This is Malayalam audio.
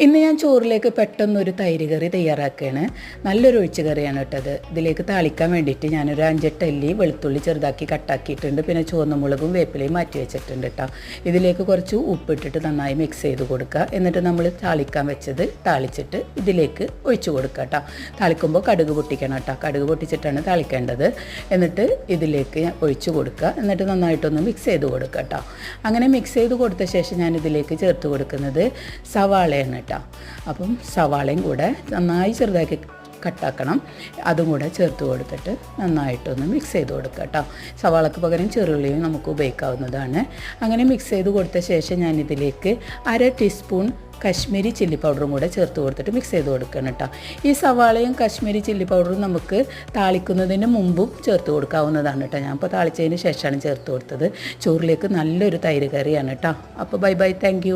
ഇന്ന് ഞാൻ ചോറിലേക്ക് പെട്ടെന്നൊരു തൈര് കറി തയ്യാറാക്കുകയാണ്. നല്ലൊരു ഒഴിച്ച് കറിയാണ് ഇട്ടത് ഇതിലേക്ക് താളിക്കാൻ വേണ്ടിയിട്ട് ഞാനൊരു അഞ്ചെട്ട് അല്ലി വെളുത്തുള്ളി ചെറുതാക്കി കട്ടാക്കിയിട്ടുണ്ട്. പിന്നെ ചുവന്ന മുളകും വേപ്പിലയും മാറ്റി വെച്ചിട്ടുണ്ട് കേട്ടോ. ഇതിലേക്ക് കുറച്ച് ഉപ്പിട്ടിട്ട് നന്നായി മിക്സ് ചെയ്ത് കൊടുക്കുക. എന്നിട്ട് നമ്മൾ താളിക്കാൻ വെച്ചത് താളിച്ചിട്ട് ഇതിലേക്ക് ഒഴിച്ചു കൊടുക്കുക കേട്ടോ. താളിക്കുമ്പോൾ കടുക് പൊട്ടിക്കണം കേട്ടോ. കടുക് പൊട്ടിച്ചിട്ടാണ് താളിക്കേണ്ടത്. എന്നിട്ട് ഇതിലേക്ക് ഒഴിച്ചു കൊടുക്കുക. എന്നിട്ട് നന്നായിട്ടൊന്ന് മിക്സ് ചെയ്ത് കൊടുക്കുക കേട്ടോ. അങ്ങനെ മിക്സ് ചെയ്ത് കൊടുത്ത ശേഷം ഞാൻ ഇതിലേക്ക് ചേർത്ത് കൊടുക്കുന്നത് സവാളയാണ് കേട്ടോ അപ്പം സവാളയും കൂടെ നന്നായി ചെറുതാക്കി കട്ടാക്കണം. അതും കൂടെ ചേർത്ത് കൊടുത്തിട്ട് നന്നായിട്ടൊന്ന് മിക്സ് ചെയ്ത് കൊടുക്കുക കേട്ടോ സവാളക്ക് പകരം ചെറുള്ളിയും നമുക്ക് ഉപയോഗിക്കാവുന്നതാണ്. അങ്ങനെ മിക്സ് ചെയ്ത് കൊടുത്ത ശേഷം ഞാൻ ഇതിലേക്ക് അര ടീസ്പൂൺ കശ്മീരി ചില്ലി പൗഡറും കൂടെ ചേർത്ത് കൊടുത്തിട്ട് മിക്സ് ചെയ്ത് കൊടുക്കണം കേട്ടോ ഈ സവാളയും കശ്മീരി ചില്ലി പൗഡറും നമുക്ക് താളിക്കുന്നതിന് മുമ്പും ചേർത്ത് കൊടുക്കാവുന്നതാണ് കേട്ടോ ഞാൻ ഇപ്പോൾ താളിച്ചതിന് ശേഷമാണ് ചേർത്ത് കൊടുത്തത്. ചോറിലേക്ക് നല്ലൊരു തൈര് കറിയാണ് കേട്ടോ അപ്പോൾ ബൈ ബൈ. താങ്ക്